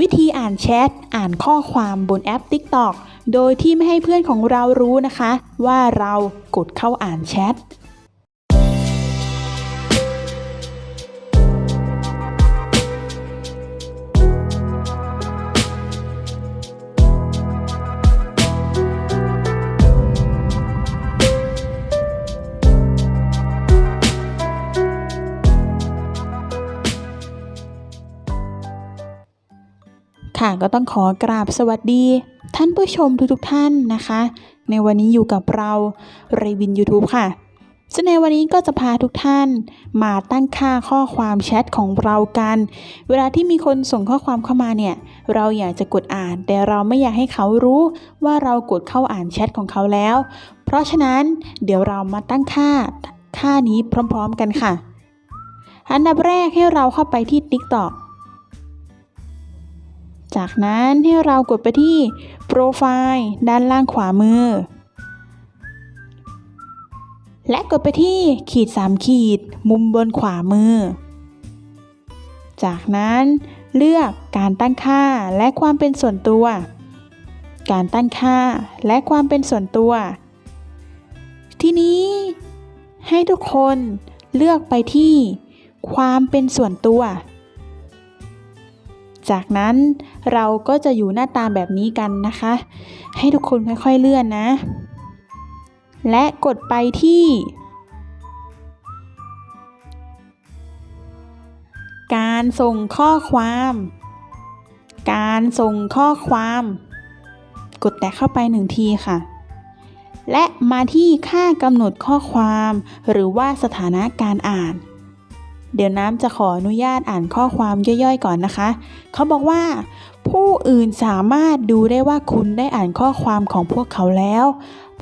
วิธีอ่านแชท อ่านข้อความบนแอป TikTok โดยที่ไม่ให้เพื่อนของเรารู้นะคะ ว่าเรากดเข้าอ่านแชท ค่ะก็ต้องขอกราบสวัสดี ท่านผู้ชมทุกๆท่านนะคะ ในวันนี้อยู่กับเราเรวิน YouTube ค่ะซึ่งในวันนี้ก็จะพาทุกท่านมาตั้งค่าข้อความแชทของเรากัน เวลาที่มีคนส่งข้อความเข้ามาเนี่ย เราอยากจะกดอ่าน แต่เราไม่อยากให้เขารู้ว่าเรากดเข้าอ่านแชทของเขาแล้ว เพราะฉะนั้นเดี๋ยวเรามาตั้งค่าค่านี้พร้อม ๆ กันค่ะ อันดับแรกให้เราเข้าไปที่ TikTok จากนั้นให้เรากดไปที่โปรไฟล์ด้านล่างขวามือ และกดไปที่ขีด 3 ขีด มุมบนขวามือ จากนั้นเลือกการตั้งค่าและความเป็นส่วนตัว การตั้งค่าและความเป็นส่วนตัว ทีนี้ ให้ทุกคนเลือกไปที่ความเป็นส่วนตัว จากนั้นเราก็จะอยู่หน้าตาแบบนี้กันนะคะ ให้ทุกคนค่อยๆเลื่อนนะ และกดไปที่ การส่งข้อความ การส่งข้อความ กดแตะเข้าไปหนึ่งทีค่ะและมาที่ค่ากำหนดข้อความ หรือว่าสถานะการอ่าน เดี๋ยวน้ำจะขออนุญาตอ่านข้อความย่อยๆก่อนนะคะ เขาบอกว่า ผู้อื่นสามารถดูได้ว่าคุณได้อ่านข้อความของพวกเขาแล้ว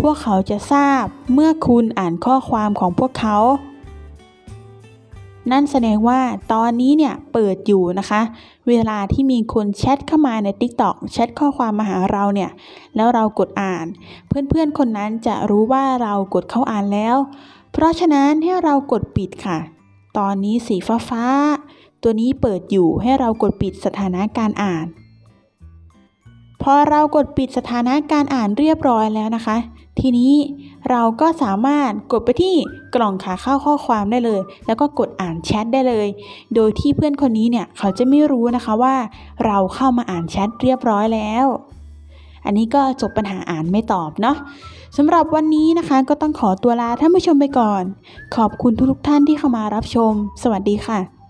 พวกเขาจะทราบเมื่อคุณอ่านข้อความของพวกเขา นั่นแสดงว่าตอนนี้เนี่ยเปิดอยู่นะคะ เวลาที่มีคนแชทเข้ามาใน TikTok แชทข้อความมาหาเราเนี่ย แล้วเรากดอ่าน เพื่อนๆคนนั้นจะรู้ว่าเรากดเข้าอ่านแล้ว เพราะฉะนั้นให้เรากดปิดค่ะ ตอนนี้สีฟ้าฟ้า ตัวนี้เปิดอยู่ให้เรากดปิดสถานะการอ่าน พอเรากดปิดสถานะการอ่านเรียบร้อยแล้วนะคะ ทีนี้เราก็สามารถกดไปที่กล่องขาเข้าข้อความได้เลย แล้วก็กดอ่านแชทได้เลย โดยที่เพื่อนคนนี้เนี่ยเขาจะไม่รู้นะคะว่า เราเข้ามาอ่านแชทเรียบร้อยแล้ว อันนี้ก็จบปัญหาอ่านไม่ตอบเนาะสำหรับวันนี้นะคะก็ต้องขอตัวลาท่านผู้ชมไปก่อน ขอบคุณทุกๆท่านที่เข้ามารับชม สวัสดีค่ะ